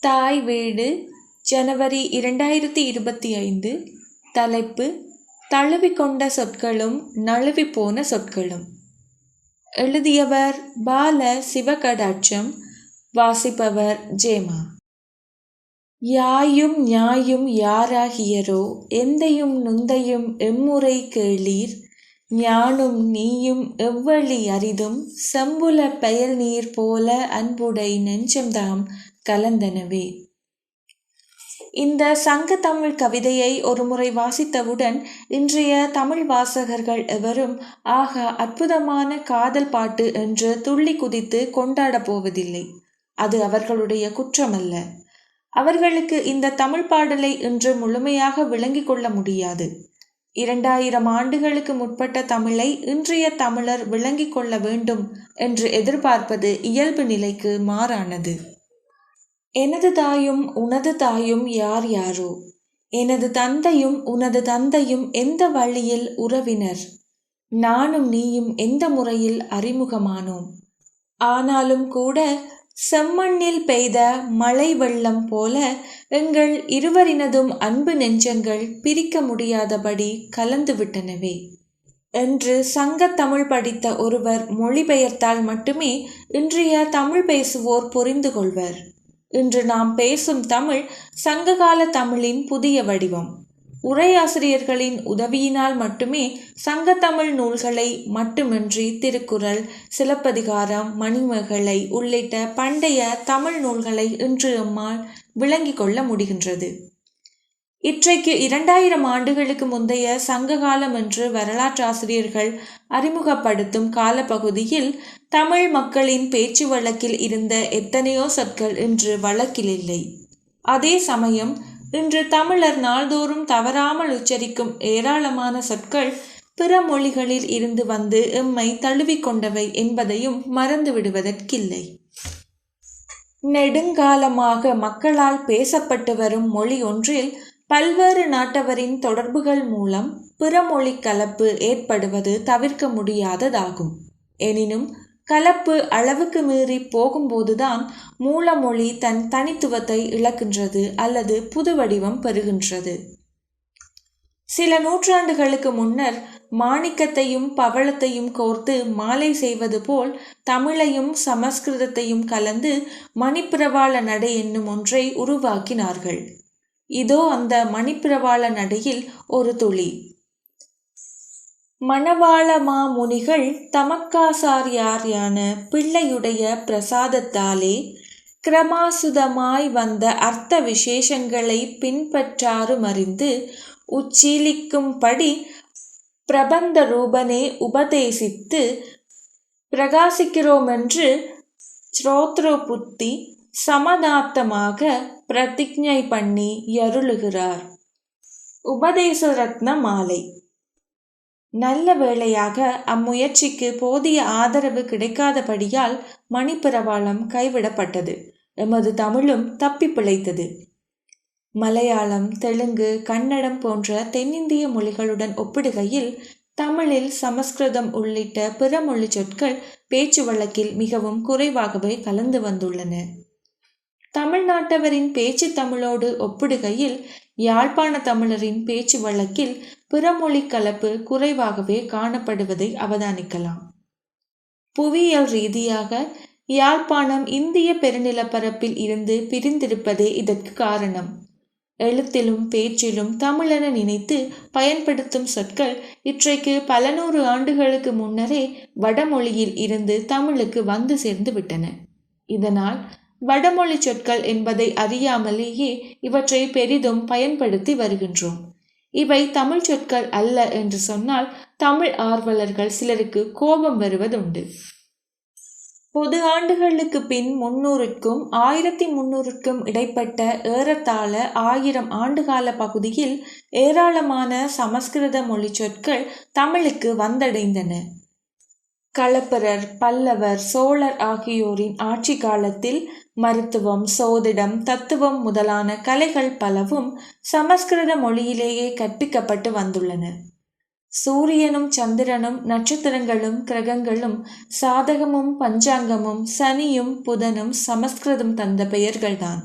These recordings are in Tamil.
தாய் வீடு ஜனவரி இரண்டாயிரத்தி இருபத்தி ஐந்து தலைப்பு தழுவிக்கொண்ட சொற்களும் நழுவி போன சொற்களும். எழுதியவர் பால சிவகடாட்சம் வாசிப்பவர் ஜேமா. யாயும் ஞாயும் யாராகியரோ எந்தையும் நுந்தையும் எம்முறை கேளீர் ஞானும் நீயும் எவ்வழி அரிதும் செம்புல பெயல் நீர் போல அன்புடை நெஞ்சம்தாம் கலந்தனவே. இந்த சங்க தமிழ் கவிதையை ஒருமுறை வாசித்தவுடன் இன்றைய தமிழ் வாசகர்கள் எவரும் ஆகா அற்புதமான காதல் பாட்டு என்று துள்ளி குதித்து கொண்டாடப் போவதில்லை. அது அவர்களுடைய குற்றமல்ல. அவர்களுக்கு இந்த தமிழ் பாடலை இன்று முழுமையாக விளங்கிக் கொள்ள முடியாது. இரண்டாயிரம் ஆண்டுகளுக்கு முற்பட்ட தமிழை இன்றைய தமிழர் விளங்கிக் கொள்ள வேண்டும் என்று எதிர்பார்ப்பது இயல்பு நிலைக்கு மாறானது. எனது தாயும் உனது தாயும் யார் யாரோ? எனது தந்தையும் உனது தந்தையும் எந்த வழியில் உறவினர்? நானும் நீயும் எந்த முறையில் அறிமுகமானோம்? ஆனாலும் கூட செம்மண்ணில் பெய்த மழை வெள்ளம் போல எங்கள் இருவரினதும் அன்பு நெஞ்சங்கள் பிரிக்க முடியாதபடி கலந்துவிட்டனவே. என்று சங்க தமிழ் படித்த ஒருவர் மொழிபெயர்த்தால் மட்டுமே இன்றைய தமிழ் பேசுவோர் புரிந்து கொள்வர். இன்று நாம் பேசும் தமிழ் சங்ககால தமிழின் புதிய வடிவம். உரையாசிரியர்களின் உதவியினால் மட்டுமே சங்கத்தமிழ் நூல்களை மட்டுமின்றி திருக்குறள் சிலப்பதிகாரம் மணிமகளை உள்ளிட்ட பண்டைய தமிழ் நூல்களை இன்று எம்மால் விளங்கிக் கொள்ள முடிகின்றது. இற்றைக்கு இரண்டாயிரம் ஆண்டுகளுக்கு முந்தைய சங்ககாலம் என்று வரலாற்றாசிரியர்கள் அறிமுகப்படுத்தும் காலப்பகுதியில் தமிழ் மக்களின் பேச்சு வழக்கில் இருந்த எத்தனையோ சொற்கள் இன்று வழக்கில் இல்லை. அதே சமயம் இன்று தமிழர் நாள்தோறும் தவறாமல் உச்சரிக்கும் ஏராளமான சொற்கள் பிற மொழிகளில் இருந்து வந்து எம்மை தழுவிக்கொண்டவை என்பதையும் மறந்துவிடுவதற்கில்லை நெடுங்காலமாக மக்களால் பேசப்பட்டு வரும் மொழி ஒன்றில் பல்வேறு நாட்டவரின் தொடர்புகள் மூலம் பிறமொழி கலப்பு ஏற்படுவது தவிர்க்க முடியாததாகும். எனினும் கலப்பு அளவுக்கு மீறி போகும்போதுதான் மூலமொழி தன் தனித்துவத்தை இழக்கின்றது அல்லது புது வடிவம் பெறுகின்றது. சில நூற்றாண்டுகளுக்கு முன்னர் மாணிக்கத்தையும் பவளத்தையும் கோர்த்து மாலை செய்வது போல் தமிழையும் சமஸ்கிருதத்தையும் கலந்து மணிப்பிரவாள நடை என்னும் ஒன்றை உருவாக்கினார்கள். இதோ அந்த மணிப்பிரவாள நடையில் ஒரு துளி. மணவாள மாமுனிகள் தமக்காசாரியாரியான பிள்ளையுடைய பிரசாதத்தாலே கிரமாசுதமாய் வந்த அர்த்த விசேஷங்களை பின்பற்றாருமறிந்து உச்சீலிக்கும்படி பிரபந்த ரூபனே உபதேசித்து பிரகாசிக்கிறோமென்று ஸ்ரோத்ரோபுத்தி சமதார்த்தமாக பிரதிஜை பண்ணி எருளுகிறார். உபதேச ரத்ன மாலை. நல்ல வேளையாக அம்முயற்சிக்கு போதிய ஆதரவு கிடைக்காதபடியால் மணிப்பிரவாளம் கைவிடப்பட்டது. எமது தமிழும் தப்பி பிழைத்தது. மலையாளம் தெலுங்கு கன்னடம் போன்ற தென்னிந்திய மொழிகளுடன் ஒப்பிடுகையில் தமிழில் சமஸ்கிருதம் உள்ளிட்ட பிற மொழி சொற்கள் பேச்சு வழக்கில் மிகவும் குறைவாகவே கலந்து வந்துள்ளன. தமிழ்நாட்டவரின் பேச்சு தமிழோடு ஒப்பிடுகையில் யாழ்ப்பாண தமிழரின் பேச்சு வழக்கில் பிறமொழி கலப்பு குறைவாகவே காணப்படுவதை அவதானிக்கலாம். புவியியல் ரீதியாக யாழ்ப்பாணம் இந்திய பெருநிலப்பரப்பில் இருந்து பிரிந்திருப்பதே இதற்கு காரணம். எழுத்திலும் பேச்சிலும் தமிழென நினைத்து பயன்படுத்தும் சொற்கள் இற்றைக்கு பல நூறு ஆண்டுகளுக்கு முன்னரே வடமொழியில் இருந்து தமிழுக்கு வந்து சேர்ந்து விட்டன. இதனால் வடமொழி சொற்கள் என்பதை அறியாமலேயே இவற்றை பெரிதும் பயன்படுத்தி வருகின்றோம். இவை தமிழ் சொற்கள் அல்ல என்று சொன்னால் தமிழ் ஆர்வலர்கள் சிலருக்கு கோபம் வருவதுண்டு. பொது ஆண்டுகளுக்கு பின் முன்னூறுக்கும் ஆயிரத்தி முன்னூறுக்கும் இடைப்பட்ட ஏறத்தாழ ஆயிரம் ஆண்டுகால பகுதியில் ஏராளமான சமஸ்கிருத மொழி சொற்கள் தமிழுக்கு வந்தடைந்தன. களப்பிரர் பல்லவர் சோழர் ஆகியோரின் ஆட்சி காலத்தில் மருத்துவம் சோதிடம் தத்துவம் முதலான கலைகள் பலவும் சமஸ்கிருத மொழியிலேயே கற்பிக்கப்பட்டு வந்துள்ளன. சூரியனும் சந்திரனும் நட்சத்திரங்களும் கிரகங்களும் சாதகமும் பஞ்சாங்கமும் சனியும் புதனும் சமஸ்கிருதம் தந்த பெயர்கள்தான்.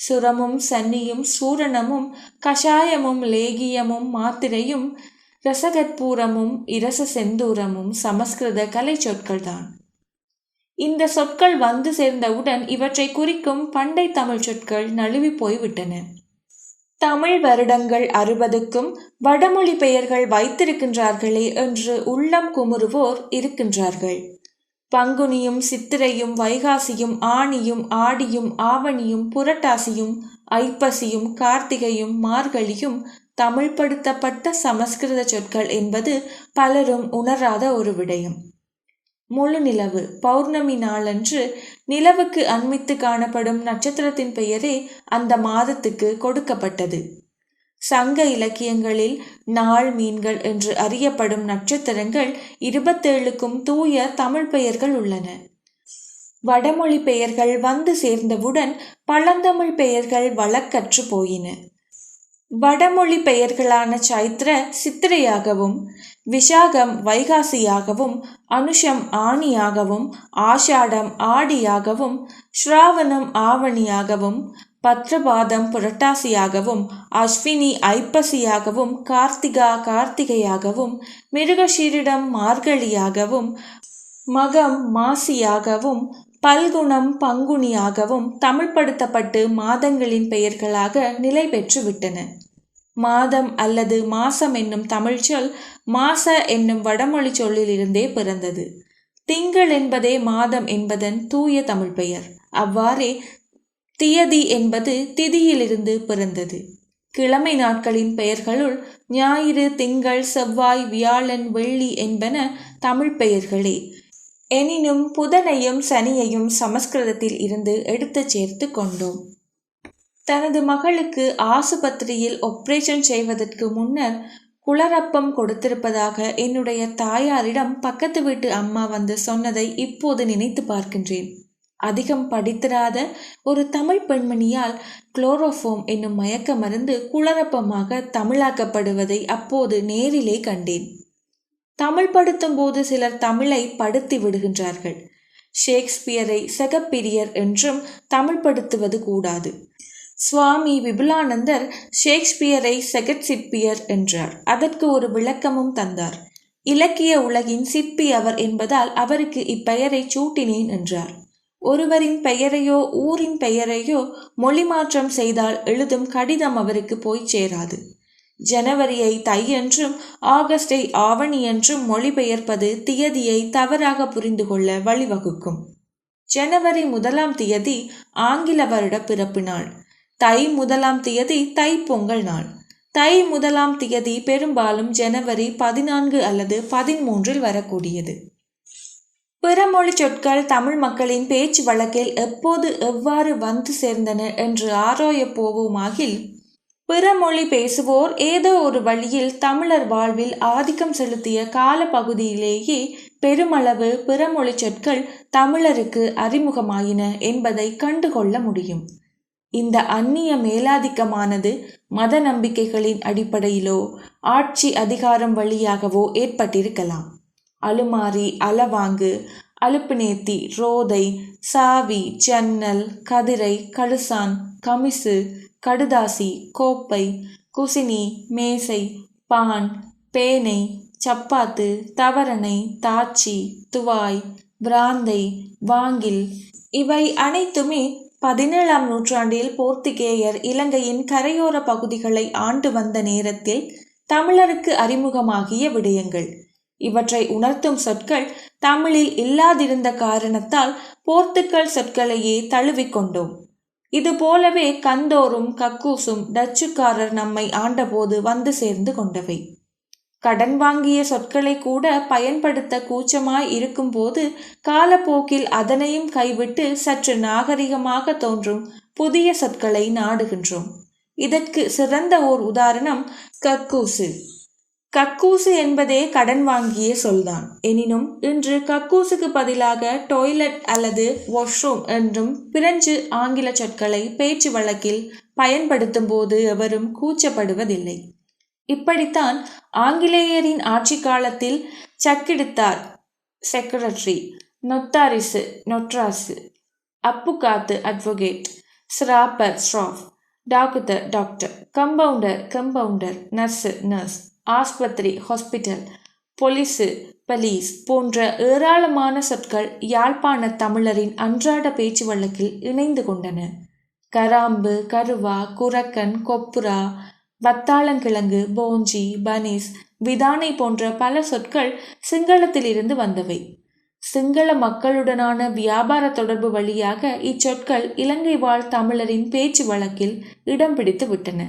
சுரமும் சன்னியும் சூரணமும் கஷாயமும் லேகியமும் மாத்திரையும் ரசகற்பூரமும் இரச செந்தூரமும் சமஸ்கிருத கலை சொற்கள்தான். இந்த சொற்கள் வந்து சேர்ந்தவுடன் இவற்றை குறிக்கும் பண்டை தமிழ் சொற்கள் நழுவி போய்விட்டன. தமிழ் வருடங்கள் அறுபதுக்கும் வடமொழி பெயர்கள் வைத்திருக்கின்றார்களே என்று உள்ளம் குமுறுவோர் இருக்கின்றார்கள். பங்குனியும் சித்திரையும் வைகாசியும் ஆணியும் ஆடியும் ஆவணியும் புரட்டாசியும் ஐப்பசியும் கார்த்திகையும் மார்கழியும் தமிழ்படுத்தப்பட்ட சமஸ்கிருத சொற்கள் என்பது பலரும் உணராத ஒரு விடயம். முழு நிலவு பௌர்ணமி நாளன்று நிலவுக்கு அண்மித்து காணப்படும் நட்சத்திரத்தின் பெயரே அந்த மாதத்துக்கு கொடுக்கப்பட்டது. சங்க இலக்கியங்களில் நாள் மீன்கள் என்று அறியப்படும் நட்சத்திரங்கள் இருபத்தேழுக்கும் தூய தமிழ் பெயர்கள் உள்ளன. வடமொழி பெயர்கள் வந்து சேர்ந்தவுடன் பழந்தமிழ் பெயர்கள் வழக்கற்று போயின. வடமொழி பெயர்களான சைத்ர சித்திரையாகவும் விஷாகம் வைகாசியாகவும் அனுஷம் ஆணியாகவும் ஆஷாடம் ஆடியாகவும் ஸ்ராவணம் ஆவணியாகவும் பத்ரபாதம் புரட்டாசியாகவும் அஸ்வினி ஐப்பசியாகவும் கார்த்திகா கார்த்திகையாகவும் மிருகஷீரிடம் மார்கழியாகவும் மகம் மாசியாகவும் பல்குணம் பங்குனியாகவும் தமிழ்படுத்தப்பட்டு மாதங்களின் பெயர்களாக நிலை விட்டன. மாதம் அல்லது மாசம் என்னும் தமிழ் சொல் மாச என்னும் வடமொழி சொல்லிலிருந்தே பிறந்தது. திங்கள் என்பதே மாதம் என்பதன் தூய தமிழ் பெயர். அவ்வாறே தியதி என்பது திதியிலிருந்து பிறந்தது. கிழமை நாட்களின் பெயர்களுள் ஞாயிறு திங்கள் செவ்வாய் வியாழன் வெள்ளி என்பன தமிழ் பெயர்களே. எனினும் புதனையும் சனியையும் சமஸ்கிருதத்தில் இருந்து எடுத்துச் சேர்த்து கொண்டோம். தனது மகளுக்கு ஆசுபத்திரியில் ஒப்ரேஷன் செய்வதற்கு முன்னர் குளரப்பம் கொடுத்திருப்பதாக என்னுடைய தாயாரிடம் பக்கத்து வீட்டு அம்மா வந்து சொன்னதை இப்போது நினைத்து பார்க்கின்றேன். அதிகம் படித்திராத ஒரு தமிழ் பெண்மணியால் குளோரோஃபோம் என்னும் மயக்க மருந்து குளரப்பமாக தமிழாக்கப்படுவதை அப்போது நேரிலே கண்டேன். தமிழ் படுத்தும் போது சிலர் தமிழை படுத்தி விடுகின்றார்கள். ஷேக்ஸ்பியரை செகப்பிரியர் என்றும் தமிழ் படுத்துவது கூடாது. சுவாமி விபுலானந்தர் ஷேக்ஸ்பியரை செகட் சிற்பியர் என்றார். அதற்கு ஒரு விளக்கமும் தந்தார். இலக்கிய உலகின் சிற்பி அவர் என்பதால் அவருக்கு இப்பெயரை சூட்டினேன் என்றார். ஒருவரின் பெயரையோ ஊரின் பெயரையோ மொழி மாற்றம் செய்தால் எழுதும் கடிதம் அவருக்கு போய் சேராது. ஜனவரியை தை என்றும் ஆகஸ்டை ஆவணி என்றும் மொழிபெயர்ப்பது தியதியை தவறாக புரிந்து கொள்ள வழிவகுக்கும். ஜனவரி முதலாம் தியதி ஆங்கில வருட பிறப்பு நாள். தை முதலாம் தியதி தை பொங்கல் நாள். தை முதலாம் தியதி பெரும்பாலும் ஜனவரி பதினான்கு அல்லது பதிமூன்றில் வரக்கூடியது. பிறமொழி சொற்கள் தமிழ் மக்களின் பேச்சு வழக்கில் எப்போது எவ்வாறு வந்து சேர்ந்தன என்று ஆராய போவோமாகில் பிறமொழி பேசுவோர் ஏதோ ஒரு வழியில் தமிழர் வாழ்வில் ஆதிக்கம் செலுத்திய காலப்பகுதியிலேயே பெருமளவு பிறமொழி சொற்கள் தமிழருக்கு அறிமுகமாயின என்பதை கண்டுகொள்ள முடியும். இந்த அந்நிய மேலாதிக்கமானது மத நம்பிக்கைகளின் அடிப்படையிலோ ஆட்சி அதிகாரம் வழியாகவோ ஏற்பட்டிருக்கலாம். அலுமாரி அலவாங்கு அலுப்புநேத்தி ரோதை சாவி ஜன்னல் கதிரை கழுசான் கமிசு கடுதாசி கோப்பை குசினி மேசை பான் பேனை சப்பாத்து தவரணை தாச்சி துவாய் பிராந்தை வாங்கில். இவை அனைத்துமே பதினேழாம் நூற்றாண்டில் போர்த்துகேயர் இலங்கையின் கரையோர பகுதிகளை ஆண்டு வந்த நேரத்தில் தமிழருக்கு அறிமுகமாகிய விடயங்கள். இவற்றை உணர்த்தும் சொற்கள் தமிழில் இல்லாதிருந்த காரணத்தால் போர்த்துக்கல் சொற்களையே தழுவிக்கொண்டோம். இது போலவே கந்தோரும் கக்கூசும் டச்சுக்காரர் நம்மை ஆண்டபோது வந்து சேர்ந்து கொண்டவை. கடன் வாங்கிய சொற்களை கூட பயன்படுத்த கூச்சமாய் இருக்கும்போது காலப்போக்கில் அதனையும் கைவிட்டு சற்று நாகரிகமாக தோன்றும் புதிய சொற்களை நாடுகின்றோம். இதற்கு சிறந்த ஓர் உதாரணம் கக்கூசு. கக்கூசு என்பதே கடன் வாங்கிய சொல்தான். எனினும் இன்று கக்கூசுக்கு பதிலாக டொய்லெட் அல்லது வாஷ்ரூம் என்றும் பிரெஞ்சு ஆங்கில சொற்களை பேச்சு வழக்கில் பயன்படுத்தும் போது எவரும் கூச்சப்படுவதில்லை. இப்படித்தான் ஆங்கிலேயரின் ஆட்சி காலத்தில் சக்கிடுத்தார் செக்ரட்டரி நொத்தாரிசு நொட்ராசு அப்புகாத்து அட்வொகேட் ஸ்ராப்பர் ஸ்ராஃப் doctor doctor compounder compounder nurse nurse ஆஸ்பத்திரி ஹாஸ்பிட்டல் பொலிசு பலீஸ் போன்ற ஏராளமான சொற்கள் யாழ்ப்பாண தமிழரின் அன்றாட பேச்சு வழக்கில் இணைந்து கொண்டன. கராம்பு கருவா குரக்கன் கொப்புரா வத்தாளங்கிழங்கு போஞ்சி பனிஸ் விதானை போன்ற பல சொற்கள் சிங்களத்திலிருந்து வந்தவை. சிங்கள மக்களுடனான வியாபார தொடர்பு வழியாக இச்சொற்கள் இலங்கை வாழ் தமிழரின் பேச்சு வழக்கில் இடம் பிடித்து விட்டன.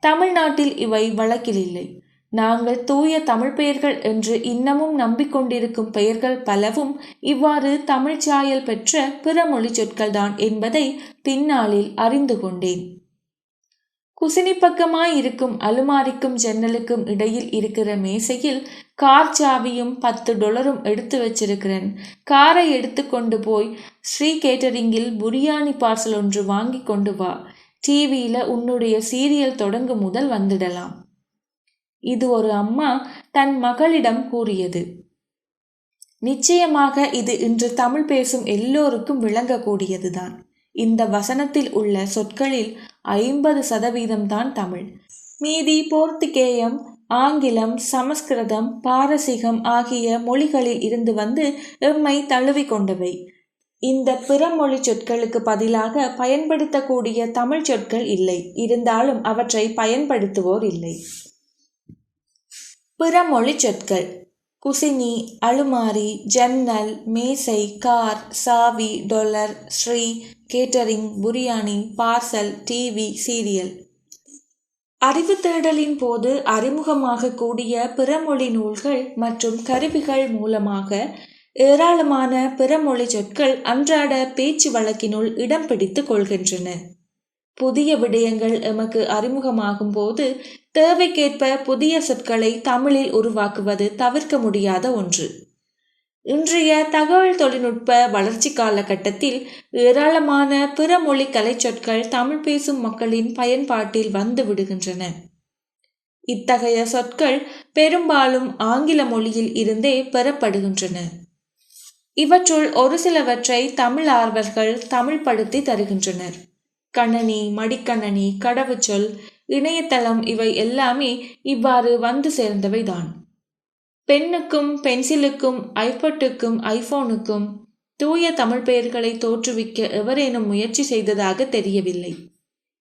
தமிழ்நாட்டில் இவை வழக்கில் இல்லை. நாங்கள் தூய தமிழ் பெயர்கள் என்று இன்னமும் நம்பிக்கொண்டிருக்கும் பெயர்கள் பலவும் இவ்வாறு தமிழ் சாயல் பெற்ற பிற மொழி சொற்கள்தான் என்பதை பின்னாளில் அறிந்து கொண்டேன். குசினி பக்கமாய் இருக்கும் அலுமாரிக்கும் ஜன்னலுக்கும் இடையில் இருக்கிற மேசையில் கார் சாவியும் பத்து டொலரும் எடுத்து வச்சிருக்கிறேன். காரை எடுத்து கொண்டு போய் ஸ்ரீ கேட்டரிங்கில் புரியாணி பார்சல் ஒன்று வாங்கி கொண்டு வா. டிவியில உன்னுடைய சீரியல் தொடங்கும் முதல் வந்துடலாம். இது ஒரு அம்மா தன் மகளிடம் கூறியது. நிச்சயமாக இது இன்று தமிழ் பேசும் எல்லோருக்கும் விளங்கக்கூடியதுதான். இந்த வசனத்தில் உள்ள சொற்களில் ஐம்பது சதவீதம்தான் தமிழ். மீதி போர்த்துகேயம் ஆங்கிலம் சமஸ்கிருதம் பாரசீகம் ஆகிய மொழிகளில் இருந்து வந்து எம்மை தழுவி கொண்டவை. இந்த பிற மொழி சொற்களுக்கு பதிலாக பயன்படுத்தக்கூடிய தமிழ் சொற்கள் இல்லை. இருந்தாலும் அவற்றை பயன்படுத்துவோர் இல்லை. பிற மொழி சொற்கள். குசினி அலுமாரி ஜன்னல் மேசை கார் சாவி dollar Sri catering biryani parcel TV serial. அறிவு தேடலின் போது அறிமுகமாக கூடிய பிறமொழி நூல்கள் மற்றும் கருவிகள் மூலமாக ஏராளமான பிறமொழி சொற்கள் அன்றாட பேச்சு வழக்கினுள் இடம் பிடித்துக் கொள்கின்றன. புதிய விடயங்கள் எமக்கு அறிமுகமாகும் போது தேவைக்கேற்ப புதிய சொற்களை தமிழில் உருவாக்குவது தவிர்க்க முடியாத ஒன்று. இன்றைய தகவல் தொழில்நுட்ப வளர்ச்சி காலகட்டத்தில் ஏராளமான பிற மொழி கலைச்சொற்கள் தமிழ் பேசும் மக்களின் பயன்பாட்டில் வந்து விடுகின்றன. இத்தகைய சொற்கள் பெரும்பாலும் ஆங்கில மொழியில் இருந்தே பெறப்படுகின்றன. இவற்றுள் ஒரு சிலவற்றை தமிழ் ஆர்வர்கள் தமிழ் படுத்தி தருகின்றனர். கணனி மடிக்கணனி கடவுச்சொல் இணையதளம் இவை எல்லாமே இவ்வாறு வந்து சேர்ந்தவைதான். பெண்ணுக்கும் பென்சிலுக்கும் ஐபட்டுக்கும் ஐபோனுக்கும் தூய தமிழ் பெயர்களை தோற்றுவிக்க எவரேனும் முயற்சி செய்ததாக தெரியவில்லை.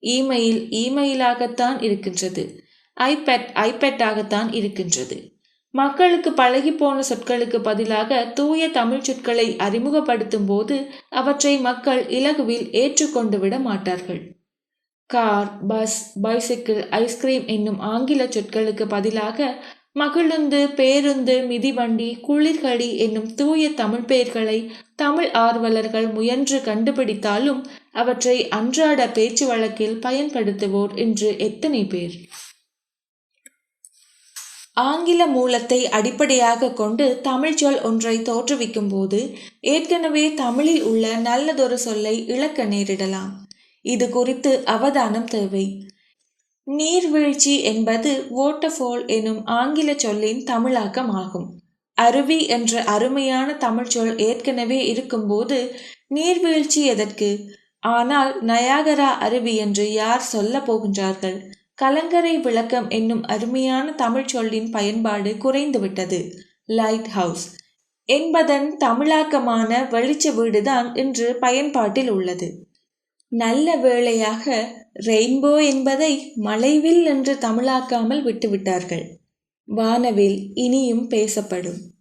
இமெயில் இமெயிலாகத்தான் இருக்கின்றது. ஐபேட் ஐபேட்டாகத்தான் இருக்கின்றது. மக்களுக்கு பழகி போன சொற்களுக்கு பதிலாக தூய தமிழ் சொற்களை அறிமுகப்படுத்தும் போது அவற்றை மக்கள் இலகுவில் ஏற்றுக்கொண்டு விட மாட்டார்கள். கார் பஸ் பைசைக்கிள் ஐஸ்கிரீம் என்னும் ஆங்கில சொற்களுக்கு பதிலாக மகிழுந்து பேருந்து மிதிவண்டி குளிர்கடி என்னும் தூய தமிழ் பெயர்களை தமிழ் ஆர்வலர்கள் முயன்று கண்டுபிடித்தாலும் அவற்றை அன்றாட பேச்சு வழக்கில் பயன்படுத்துவோர் இன்று எத்தனை பேர்? ஆங்கில மூலத்தை அடிப்படையாக கொண்டு தமிழ் சொல் ஒன்றை தோற்றுவிக்கும் போது ஏற்கனவே தமிழில் உள்ள நல்லதொரு சொல்லை இழக்க நேரிடலாம். இது குறித்து அவதானம் தேவை. நீர்வீழ்ச்சி என்பது வாட்டர்ஃபால் எனும் ஆங்கில சொல்லின் தமிழாக்கம் ஆகும். அருவி என்ற அருமையான தமிழ் சொல் ஏற்கனவே இருக்கும்போது நீர்வீழ்ச்சி எதற்கு? ஆனால் நயாகரா அருவி என்று யார் சொல்ல போகின்றார்கள்? கலங்கரை விளக்கம் என்னும் அருமையான தமிழ் சொல்லின் பயன்பாடு குறைந்துவிட்டது. லைட் ஹவுஸ் என்பதன் தமிழாக்கமான வெளிச்ச வீடுதான் இன்று பயன்பாட்டில் உள்ளது. நல்ல வேளையாக ரெயின்போ என்பதை மலைவில் என்று தமிழாக்காமல் விட்டுவிட்டார்கள். வானவில் இனியும் பேசப்படும்.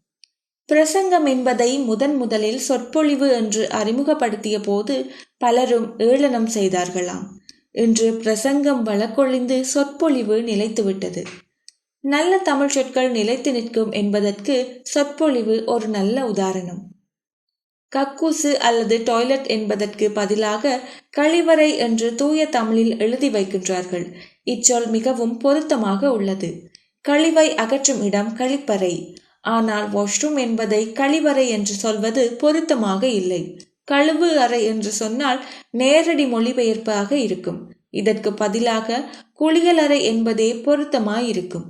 பிரசங்கம் என்பதை முதன் முதலில் சொற்பொழிவு என்று அறிமுகப்படுத்திய போது பலரும் ஏளனம் செய்தார்களாம். இன்று பிரசங்கம் வழக்கொழிந்து சொற்பொழிவு நிலைத்துவிட்டது. நல்ல தமிழ் சொற்கள் நிலைத்து நிற்கும் என்பதற்கு சொற்பொழிவு ஒரு நல்ல உதாரணம். கக்கூசு அல்லது டாய்லெட் என்பதற்கு பதிலாக கழிவறை என்று தூய தமிழில் எழுதி வைக்கின்றார்கள். இச்சொல் மிகவும் பொருத்தமாக உள்ளது. கழிவை அகற்றும் இடம் கழிப்பறை. ஆனால் வாஷ்ரூம் என்பதை கழிவறை என்று சொல்வது பொருத்தமாக இல்லை. கழுவு அறை என்று சொன்னால் நேரடி மொழிபெயர்ப்பாக இருக்கும். இதற்கு பதிலாக குளியலறை என்பதே பொருத்தமாயிருக்கும்.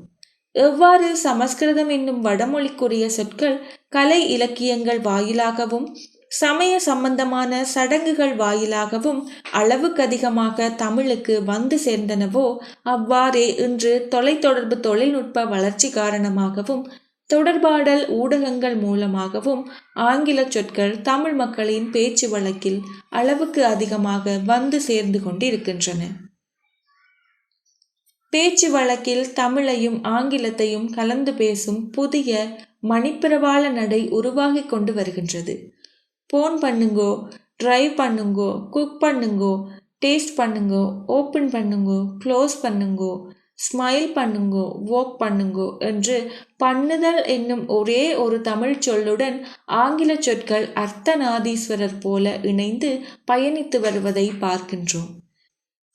எவ்வாறு சமஸ்கிருதம் என்னும் வடமொழிக்குரிய சொற்கள் கலை இலக்கியங்கள் வாயிலாகவும் சமய சம்பந்தமான சடங்குகள் வாயிலாகவும் அளவுக்கு அதிகமாக தமிழுக்கு வந்து சேர்ந்தனவோ அவ்வாறே இன்று தொலைத்தொடர்பு தொழில்நுட்ப வளர்ச்சி காரணமாகவும் தொடர்பாடல் ஊடகங்கள் மூலமாகவும் ஆங்கில சொற்கள் தமிழ் மக்களின் பேச்சு வழக்கில் அளவுக்கு அதிகமாக வந்து சேர்ந்து கொண்டிருக்கின்றன. பேச்சு வழக்கில் தமிழையும் ஆங்கிலத்தையும் கலந்து பேசும் புதிய மணிப்பிரவாள நடை உருவாகி கொண்டு வருகின்றது. ஃபோன் பண்ணுங்கோ ட்ரைவ் பண்ணுங்கோ குக் பண்ணுங்கோ டேஸ்ட் பண்ணுங்கோ ஓப்பன் பண்ணுங்கோ க்ளோஸ் பண்ணுங்கோ ஸ்மைல் பண்ணுங்கோ வாக் பண்ணுங்கோ என்று பண்ணுதல் என்னும் ஒரே ஒரு தமிழ் சொல்லுடன் ஆங்கில சொற்கள் அர்த்தநாதீஸ்வரர் போல இணைந்து பயணித்து வருவதை பார்க்கின்றோம்.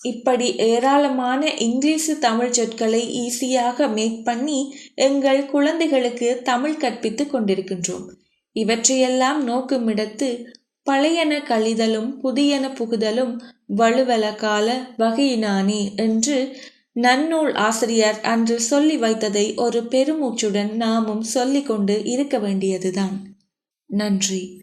இப்படி ஏராளமான இங்கிலீஷு தமிழ் சொற்களை ஈஸியாக மேக் பண்ணி எங்கள் குழந்தைகளுக்கு தமிழ் கற்பித்து கொண்டிருக்கின்றோம். இவற்றையெல்லாம் நோக்குமிடத்து பழையன கழிதலும் புதியன புகுதலும் வலுவல கால வகையினானே என்று நன்னூல் ஆசிரியர் அன்று சொல்லி வைத்ததை ஒரு பெருமூச்சுடன் நாமும் சொல்லிக்கொண்டு இருக்க வேண்டியதுதான். நன்றி.